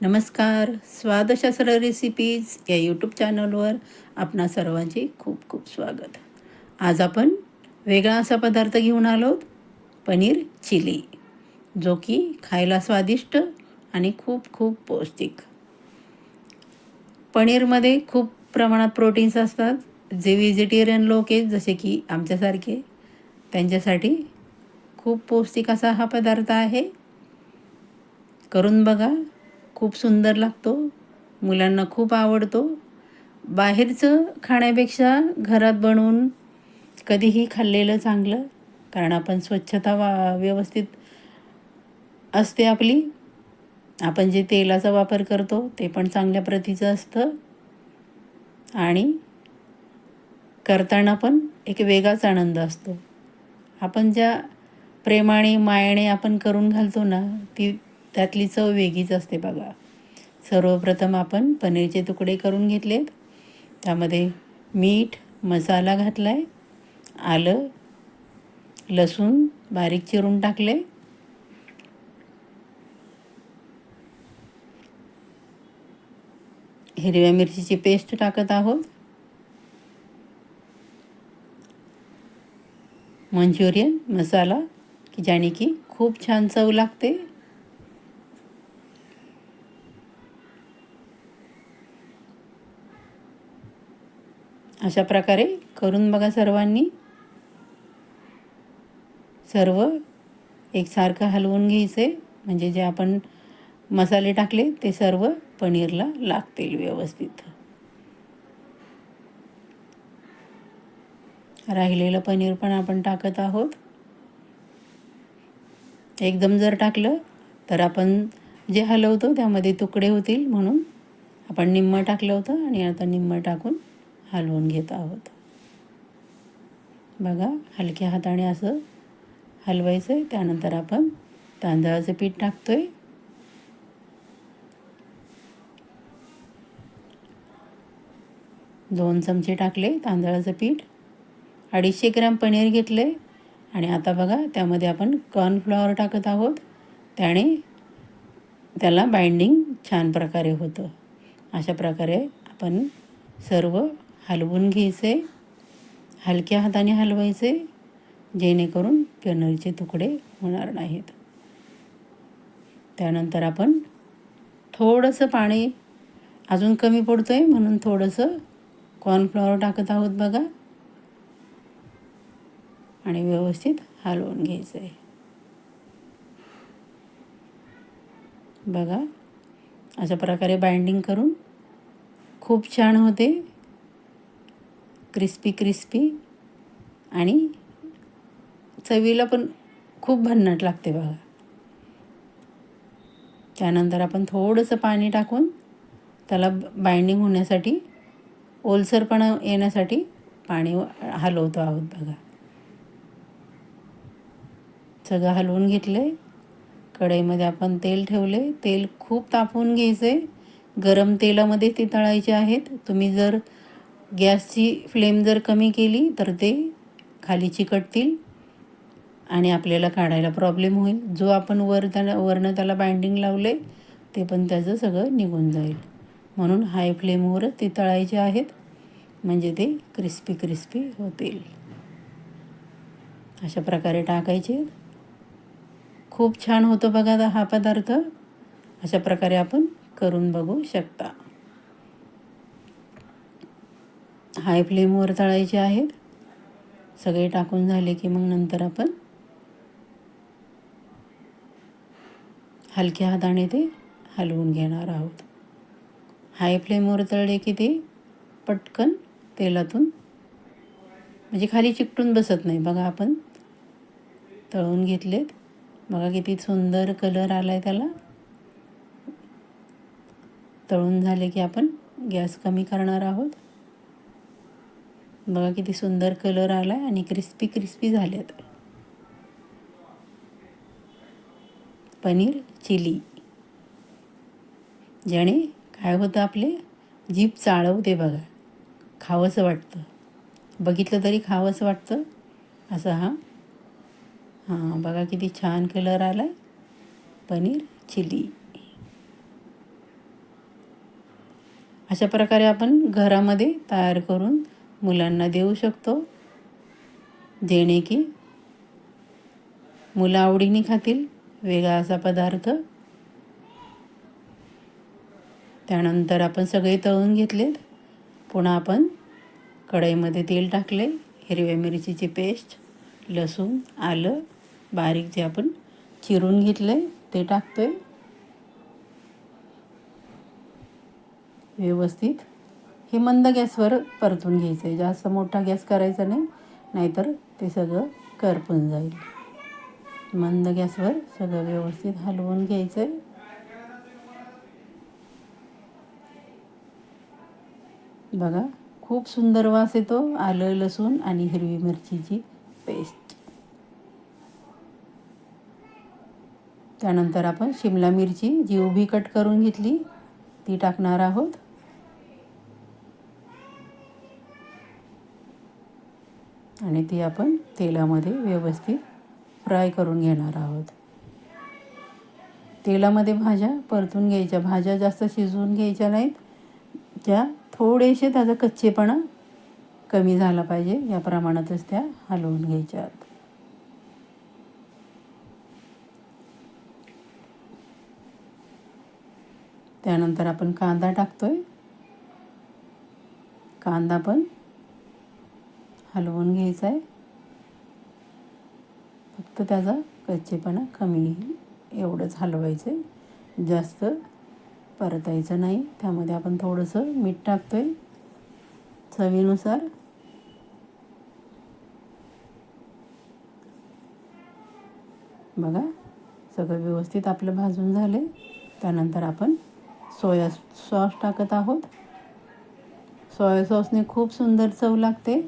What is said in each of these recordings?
नमस्कार. स्वादशास्त्र रेसिपीज या यूट्यूब चॅनलवर आपणा सर्वांचे खूप खूप स्वागत. आज आपण वेगळा असा पदार्थ घेऊन आलो पनीर चिली जो की खायला स्वादिष्ट आणि खूप खूप पौष्टिक. पनीरमध्ये खूप प्रमाणात प्रोटीन्स असतात जे व्हेजिटेरियन लोक आहेत जसे की आमच्यासारखे त्यांच्यासाठी खूप पौष्टिक असा हा पदार्थ आहे. करून बघा. खूप सुंदर लागतो. मुलांना खूप आवडतो. बाहेरचं खाण्यापेक्षा घरात बनवून कधीही खाल्लेलं चांगलं कारण आपण स्वच्छता वा व्यवस्थित असते आपली. आपण जे तेलाचा वापर करतो ते पण चांगल्या प्रतीचं असतं. आणि करताना पण एक वेगळाच आनंद असतो. आपण ज्या प्रेमाने मायाने आपण करून घालतो ना ती त्यातली चव वेगळीच असते बघा. सर्वप्रथम आपण पनीरचे तुकडे करून घेतलेत. त्यामध्ये मीठ मसाला घातला आहे आलं लसूण बारीक चिरून टाकले. हिरव्या मिरचीची पेस्ट टाकत आहोत. मंचुरियन मसाला की ज्याने की खूप छान चव लागते. अशा प्रकारे करून बघा सर्वांनी. सर्व एकसारखं हलवून घ्यायचे. म्हणजे जे आपण मसाले टाकले ते सर्व पनीरला लागतील व्यवस्थित. राहिलेलं पनीर पण आपण टाकत आहोत. एकदम जर टाकलं तर आपण जे हलवतो त्यामध्ये तुकडे होतील म्हणून. आपण निम्मं टाकलं होतं आणि आता निम्मं टाकून हलवून घेत आहोत. बघा हलक्या हाताने असं हलवायचं आहे त्यानंतर आपण तांदळाचं पीठ टाकतो आहे दोन चमचे टाकले तांदळाचं पीठ. अडीचशे ग्रॅम पनीर घेतले आणि आता बघा त्यामध्ये आपण कॉर्नफ्लॉवर टाकत आहोत. त्याने त्याला बाइंडिंग छान प्रकारे होतं. अशा प्रकारे आपण सर्व हलवून घ्यायचे हलक्या हाताने हलवायचे जेणेकरून पनीरचे तुकडे होणार नाहीत. त्यानंतर आपण थोडंसं पाणी अजून कमी पडतो आहे म्हणून थोडंसं कॉर्नफ्लॉवर टाकत आहोत बघा. आणि व्यवस्थित हलवून घ्यायचं आहे बघा अशा प्रकारे बाइंडिंग करून खूप छान होते. क्रिस्पी क्रिस्पी आणि चवीला पण खूप भन्नाट लागते बघा. त्यानंतर आपण थोडंसं पाणी टाकून त्याला बाइंडिंग होण्यासाठी ओलसरपणा येण्यासाठी पाणी हलवतो आहोत बघा. सगळं हलवून घेतलं आहे कढईमध्ये आपण तेल ठेवले तेल खूप तापवून घ्यायचे गरम तेलामध्ये ते तळायचे आहेत. तुम्ही जर गॅसची फ्लेम जर कमी केली तर ते खाली चिकटतील आणि आपल्याला काढायला प्रॉब्लेम होईल. जो आपण वर त्याला वरनं त्याला बाइंडिंग लावले ते पण त्याचं सगळं निघून जाईल. म्हणून हाय फ्लेमवरच ते तळायचे आहेत. म्हणजे ते क्रिस्पी क्रिस्पी होतील. अशा प्रकारे टाकायचे. खूप छान होतो बघा हा पदार्थ. अशा प्रकारे आपण करून बघू शकता. हाय फ्लेमवर तळायचे आहेत. सगळे टाकून झाले की मग नंतर आपण हलक्या हाताने ते हलवून घेणार आहोत. हाय फ्लेमवर तळले की ते पटकन तेलातून म्हणजे खाली चिकटून बसत नाही. बघा आपण तळून घेतलेत. बघा किती सुंदर कलर आला आहे त्याला. तळून झाले की आपण गॅस कमी करणार आहोत. बघा किती सुंदर कलर आला आहे आणि क्रिस्पी क्रिस्पी झाल्यात. पनीर चिली. ज्याने काय होतं आपले? जीप चाळवते बघा. खावंसं वाटतं. बघितलं तरी खावंसं वाटतं. असं हा. हां बघा किती छान कलर आला आहे पनीर चिली. अशा प्रकारे आपण घरामध्ये तयार करून मुलांना देऊ शकतो. जेणे की मुलं आवडीने खातील वेगळा असा पदार्थ. त्यानंतर आपण सगळे तळून घेतलेत. पुन्हा आपण कढईमध्ये तेल टाकले हिरव्या मिरचीची पेस्ट लसूण आलं बारीक जे आपण चिरून घेतले ते टाकतोय. व्यवस्थित. हे मंद गॅसवर परतून घ्यायचं आहे जास्त मोठा गॅस करायचा नाही नाहीतर ते सगळं करपून जाईल. मंद गॅसवर सगळं व्यवस्थित हलवून घ्यायचं आहे बघा खूप सुंदर वास येतो आलं लसूण आणि हिरवी मिरचीची पेस्ट. त्यानंतर आपण शिमला मिरची जी उभी कट करून घेतली ती टाकणार आहोत. आणि ती आपण तेलामध्ये व्यवस्थित फ्राय करून घेणार आहोत. तेलामध्ये भाज्या परतून घ्यायच्या. भाज्या जास्त शिजवून घ्यायच्या नाहीत. त्या थोडेसे त्याचा कच्चेपणा कमी झाला पाहिजे. या प्रमाणातच त्या हलवून घ्यायच्या त्यानंतर आपण कांदा टाकतोय. कांदा पण हलवून घ्यायचा आहे. फक्त त्याचा कच्चेपणा कमी एवढंच हलवायचं आहे जास्त परतायचं नाही. त्यामध्ये आपण थोडंसं मीठ टाकतोय. चवीनुसार. बघा सगळं व्यवस्थित आपलं भाजून झाले त्यानंतर आपण सोया सॉस टाकत आहोत. सोया सॉसने खूप सुंदर चव लागते.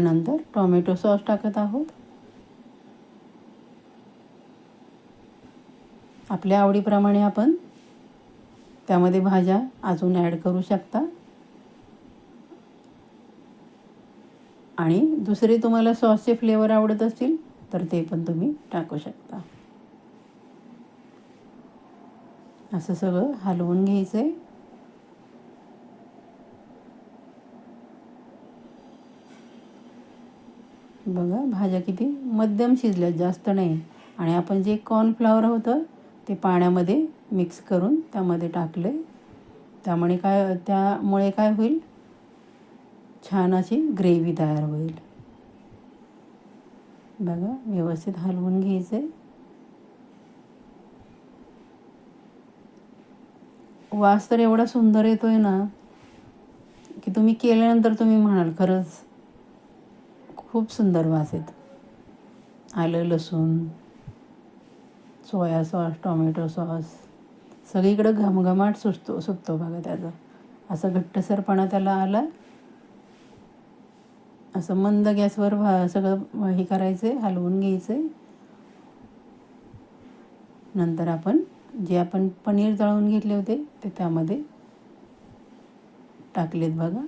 त्यानंतर टोमॅटो सॉस टाकत आहोत. आपल्या आवडीप्रमाणे आपण त्यामध्ये भाज्या अजून ॲड करू शकता. आणि दुसरे तुम्हाला सॉसचे फ्लेवर आवडत असतील तर ते पण तुम्ही टाकू शकता. असं सगळं हलवून घ्यायचं आहे बघा भाज्या किती मध्यम शिजल्या जास्त नाही. आणि आपण जे कॉर्नफ्लॉवर होतं ते पाण्यामध्ये मिक्स करून त्यामध्ये टाकले त्यामुळे काय त्यामुळे काय होईल? छान अशी ग्रेव्ही तयार होईल. बघा व्यवस्थित हलवून घ्यायचं आहे वास तर एवढा सुंदर येतोय ना की तुम्ही केल्यानंतर तुम्ही म्हणाल खरंच. खूप सुंदर वास येतो. आलं लसूण सोया सॉस टोमॅटो सॉस सगळीकडं घमघमाट सुचतो सुटतो बघा त्याचा. असं घट्टसरपणा त्याला आला असं मंद गॅसवर भा सगळं हे करायचं आहे हलवून घ्यायचं आहे नंतर आपण जे आपण पनीर तळून घेतले होते ते त्यामध्ये टाकलेत बघा.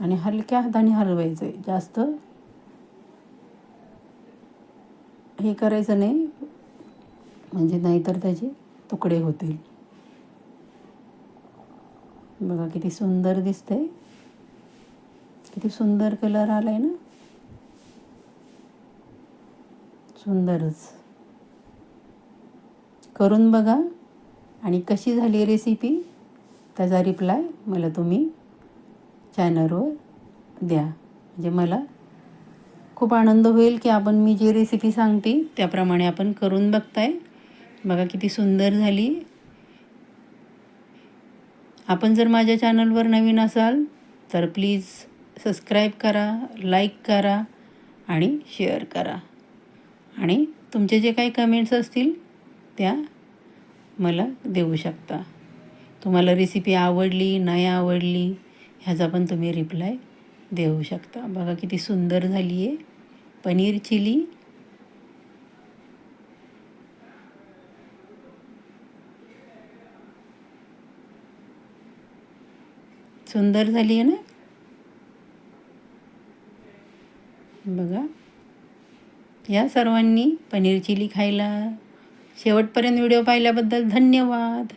आणि हलक्या हाताने हलवायचं आहे जास्त हे करायचं नाही. म्हणजे नाहीतर त्याचे तुकडे होतील. बघा किती सुंदर दिसतंय. किती सुंदर कलर आलाय ना. सुंदरच. करून बघा. आणि कशी झाली रेसिपी त्याचा रिप्लाय मला तुम्ही चॅनलवर द्या. म्हणजे मला खूप आनंद होईल की आपण मी जी रेसिपी सांगते त्याप्रमाणे आपण करून बघताय. बघा किती सुंदर झाली. आपण जर माझ्या चॅनलवर नवीन असाल तर प्लीज सबस्क्राईब करा लाईक करा आणि शेअर करा. आणि तुमचे जे काही कमेंट्स असतील त्या मला देऊ शकता. तुम्हाला रेसिपी आवडली नाही आवडली ह्याचा पण तुम्ही रिप्लाय देऊ शकता. बघा किती सुंदर झाली आहे. पनीर चिली. सुंदर झाली आहे ना? बघा. या सर्वांनी पनीर चिली खायला. शेवटपर्यंत व्हिडिओ पाहिल्याबद्दल धन्यवाद.